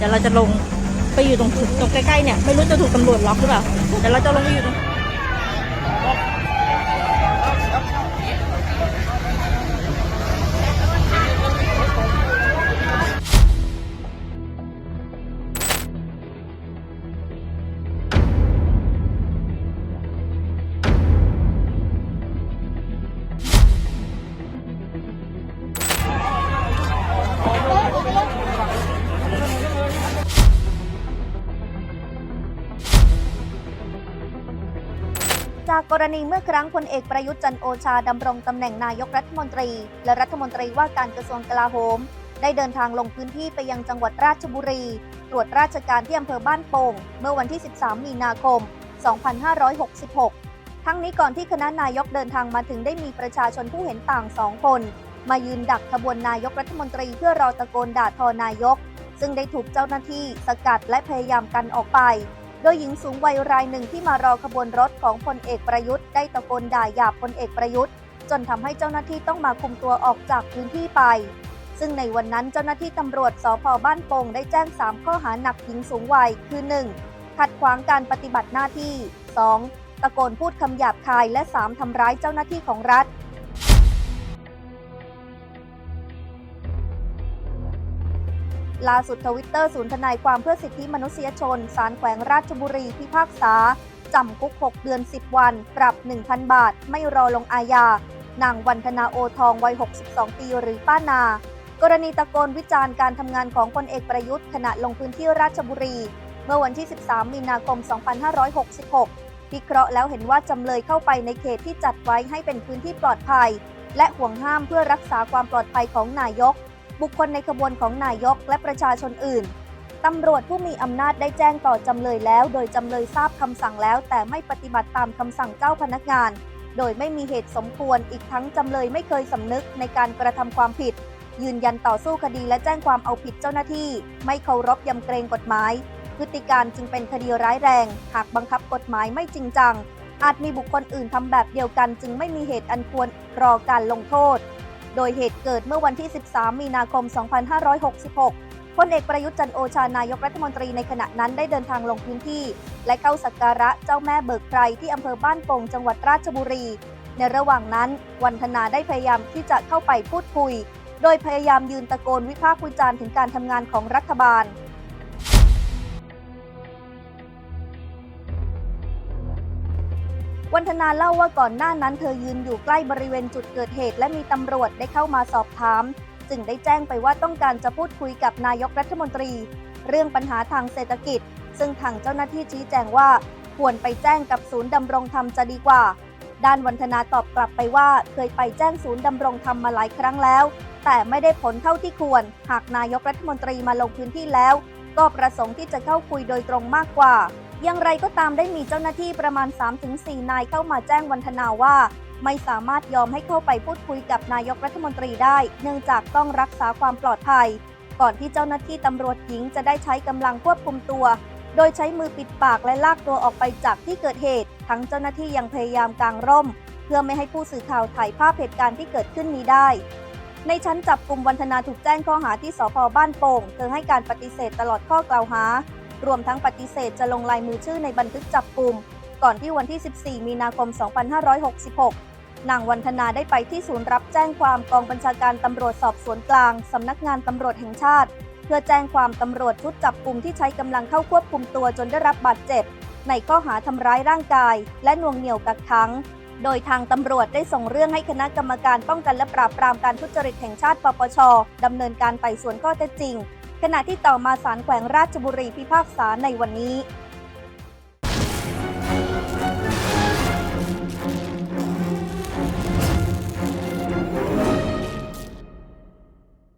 เดี๋ยวเราจะลงไปอยู่ตรงจุดตรงใกล้ๆเนี่ยไม่รู้จะถูกตำรวจล็อกหรือเปล่าเดี๋ยวเราจะลงไปอยู่ตรง จากกรณีเมื่อครั้งพลเอกประยุทธ์จันโอชาดำรงตำแหน่งนายกรัฐมนตรี และรัฐมนตรีว่าการกระทรวงกลาโหม ได้เดินทางลงพื้นที่ไปยังจังหวัดราชบุรี ตรวจราชการที่อำเภอบ้านโป่ง เมื่อวันที่ 13 มีนาคม 2566 ทั้งนี้ก่อนที่คณะนายกเดินทางมาถึงได้มีประชาชนผู้เห็นต่างสองคน มายืนดักขบวนนายกรัฐมนตรีเพื่อรอตะโกนด่าทอนายก ซึ่งได้ถูกเจ้าหน้าที่สกัดและพยายามกันออกไป โดยหญิงสูงวัยรายหนึ่งที่มารอขบวนรถของพลเอกประยุทธ์ได้ตะโกนด่าหยาบพลเอกประยุทธ์ จนทำให้เจ้าหน้าที่ต้องมาคุมตัวออกจากพื้นที่ไป ซึ่งในวันนั้นเจ้าหน้าที่ตำรวจสพบ้านโป่งได้แจ้ง 3 ข้อหาหนักหญิงสูงวัยคือ 1. ขัดขวางการปฏิบัติหน้าที่ 2. ตะโกนพูดคำหยาบคายและ 3. ทำร้ายเจ้าหน้าที่ของรัฐ ล่าสุดทวิตเตอร์ศูนย์ทนายความเพื่อสิทธิมนุษยชนศาลแขวงราชบุรีพิพากษา จำคุก 6 เดือน 10 วัน ปรับ 1,000 บาท ไม่รอลงอาญานางวันธนาโอทองวัย 62 ปี หรือป้านา กรณีตะโกนวิจารณ์การทำงานของพลเอกประยุทธ์ขณะลงพื้นที่ราชบุรี เมื่อวันที่ 13 มีนาคม 2566 พิเคราะห์แล้วเห็นว่าจำเลยเข้าไปในเขตที่จัดไว้ให้เป็นพื้นที่ปลอดภัย และห่วงห้ามเพื่อรักษาความปลอดภัยของนายก บุคคลในขบวนของนายกและประชาชนอื่น ตำรวจผู้มีอำนาจได้แจ้งต่อจำเลยแล้ว โดยจำเลยทราบคำสั่งแล้ว แต่ไม่ปฏิบัติตามคำสั่งเจ้าพนักงาน โดยไม่มีเหตุสมควรอีกทั้งจำเลยไม่เคยสำนึกในการกระทำความผิด ยืนยันต่อสู้คดีและแจ้งความเอาผิดเจ้าหน้าที่ ไม่เคารพยำเกรงกฎหมาย พฤติการจึงเป็นคดีร้ายแรง หากบังคับกฎหมายไม่จริงจังอาจมีบุคคลอื่นทำแบบเดียวกัน จึงไม่มีเหตุอันควรรอการลงโทษ โดยเหตุเกิดเมื่อวันที่ 13 มีนาคม 2566 พลเอกประยุทธ์จันโอชานายกรัฐมนตรีในขณะนั้นได้เดินทางลงพื้นที่ และเข้าสักการะเจ้าแม่เบิกไพรที่อำเภอบ้านโป่งจังหวัดราชบุรี ในระหว่างนั้นวันธนาได้พยายามที่จะเข้าไปพูดคุย โดยพยายามยืนตะโกนวิพากษ์วิจารณ์ถึงการทำงานของรัฐบาล วันธนาเล่าว่าก่อนหน้านั้นเธอยืนอยู่ใกล้บริเวณจุดเกิดเหตุ และมีตำรวจได้เข้ามาสอบถาม จึงได้แจ้งไปว่าต้องการจะพูดคุยกับนายกรัฐมนตรี เรื่องปัญหาทางเศรษฐกิจ ซึ่งทางเจ้าหน้าที่ชี้แจงว่า ควรไปแจ้งกับศูนย์ดำรงธรรมจะดีกว่า ด้านวันธนาตอบกลับไปว่า เคยไปแจ้งศูนย์ดำรงธรรมมาหลายครั้งแล้ว แต่ไม่ได้ผลเท่าที่ควร หากนายกรัฐมนตรีมาลงพื้นที่แล้ว ก็ประสงค์ที่จะเข้าคุยโดยตรงมากกว่า อย่างไรก็ตามได้มีเจ้าหน้าที่ประมาณ 3-4 นายเข้ามาแจ้งวันธนาว่า ไม่สามารถยอมให้เข้าไปพูดคุยกับนายกรัฐมนตรีได้ เนื่องจากต้องรักษาความปลอดภัย ก่อนที่เจ้าหน้าที่ตำรวจหญิงจะได้ใช้กำลังควบคุมตัว โดยใช้มือปิดปากและลากตัวออกไปจากที่เกิดเหตุ ทั้งเจ้าหน้าที่ยังพยายามกางร่ม เพื่อไม่ให้ผู้สื่อข่าวถ่ายภาพเหตุการณ์ที่เกิดขึ้นนี้ได้ในชั้นจับกลุ่มวันธนาถูกแจ้งข้อหาที่สพบ้านโป่ง เธอให้การปฏิเสธตลอดข้อกล่าวหา รวมทั้งปฏิเสธจะลงลายมือชื่อในบันทึกจับกลุ่ม ก่อนที่วันที่ 14 มีนาคม 2566 นางวันธนาได้ไปที่ศูนย์รับแจ้งความกองบัญชาการตำรวจสอบสวนกลาง สำนักงานตำรวจแห่งชาติ เพื่อแจ้งความตำรวจชุดจับกลุ่มที่ใช้กำลังเข้าควบคุมตัวจนได้รับบาดเจ็บ ในข้อหาทำร้ายร่างกาย และน่วงเหนี่ยวกักขังโดยทางตำรวจได้ส่งเรื่องให้คณะกรรมการป้องกันและปราบปรามการทุจริตแห่งชาติ ปปช ดำเนินการไต่สวนข้อเท็จจริง ขณะที่ต่อมาศาลแขวงราชบุรีพิพากษาในวันนี้